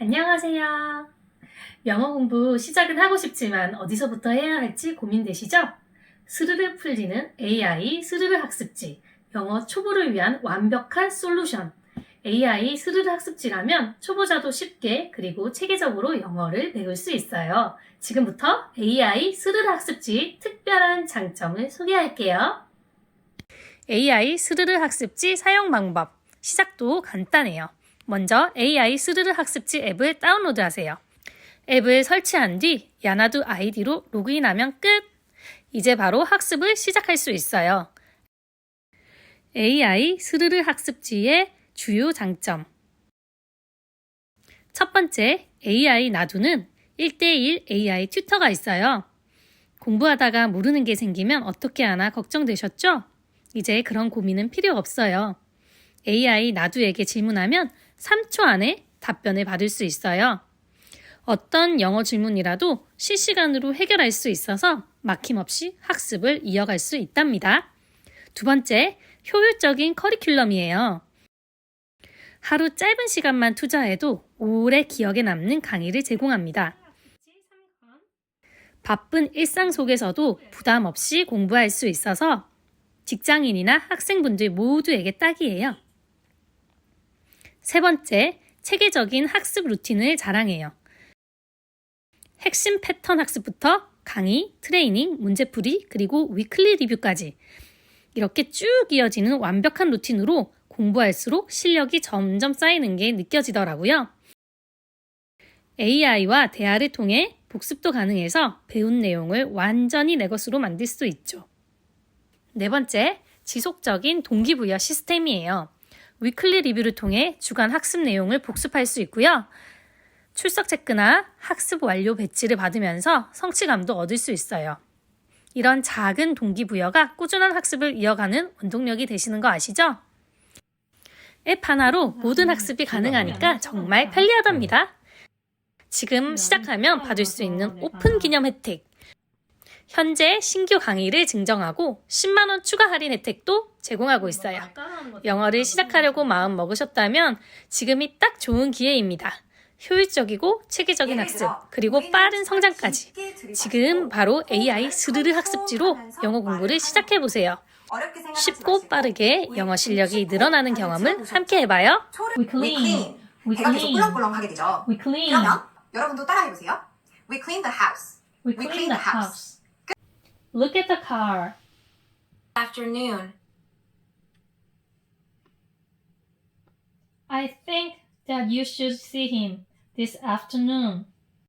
안녕하세요. 영어 공부 시작은 하고 싶지만 어디서부터 해야 할지 고민되시죠? 스르르 풀리는 AI 스르르 학습지, 영어 초보를 위한 완벽한 솔루션. AI 스르르 학습지라면 초보자도 쉽게 그리고 체계적으로 영어를 배울 수 있어요. 지금부터 AI 스르르 학습지 특별한 장점을 소개할게요. AI 스르르 학습지 사용 방법. 시작도 간단해요. 먼저 AI 스르르 학습지 앱을 다운로드하세요. 앱을 설치한 뒤 야나두 아이디로 로그인하면 끝! 이제 바로 학습을 시작할 수 있어요. AI 스르르 학습지의 주요 장점. 첫 번째, AI 나두는 1대1 AI 튜터가 있어요. 공부하다가 모르는 게 생기면 어떻게 하나 걱정되셨죠? 이제 그런 고민은 필요 없어요. AI 나두에게 질문하면 3초 안에 답변을 받을 수 있어요. 어떤 영어 질문이라도 실시간으로 해결할 수 있어서 막힘없이 학습을 이어갈 수 있답니다. 두 번째, 효율적인 커리큘럼이에요. 하루 짧은 시간만 투자해도 오래 기억에 남는 강의를 제공합니다. 바쁜 일상 속에서도 부담 없이 공부할 수 있어서 직장인이나 학생분들 모두에게 딱이에요. 세 번째, 체계적인 학습 루틴을 자랑해요. 핵심 패턴 학습부터 강의, 트레이닝, 문제풀이, 그리고 위클리 리뷰까지 이렇게 쭉 이어지는 완벽한 루틴으로 공부할수록 실력이 점점 쌓이는 게 느껴지더라고요. AI와 대화를 통해 복습도 가능해서 배운 내용을 완전히 내 것으로 만들 수 있죠. 네 번째, 지속적인 동기부여 시스템이에요. 위클리 리뷰를 통해 주간 학습 내용을 복습할 수 있고요. 출석 체크나 학습 완료 배지를 받으면서 성취감도 얻을 수 있어요. 이런 작은 동기부여가 꾸준한 학습을 이어가는 원동력이 되시는 거 아시죠? 앱 하나로 모든 학습이 가능하니까 정말 편리하답니다. 지금 시작하면 받을 수 있는 오픈 기념 혜택. 현재 신규 강의를 증정하고 10만원 추가 할인 혜택도 제공하고 있어요. 영어를 시작하려고 마음 먹으셨다면 지금이 딱 좋은 기회입니다. 효율적이고 체계적인 학습, 그리고 빠른 성장까지. 지금 바로 AI 스르르 학습지로 영어 공부를 시작해보세요. 쉽고 빠르게 영어 실력이 늘어나는 경험을 함께 해봐요. We clean. We 배가 계속 clean. 꿀렁꿀렁하게 되죠. We clean. 그러면 여러분도 따라해보세요. We clean the house. We clean the house. Look at the car. Afternoon. I think that you should see him this afternoon.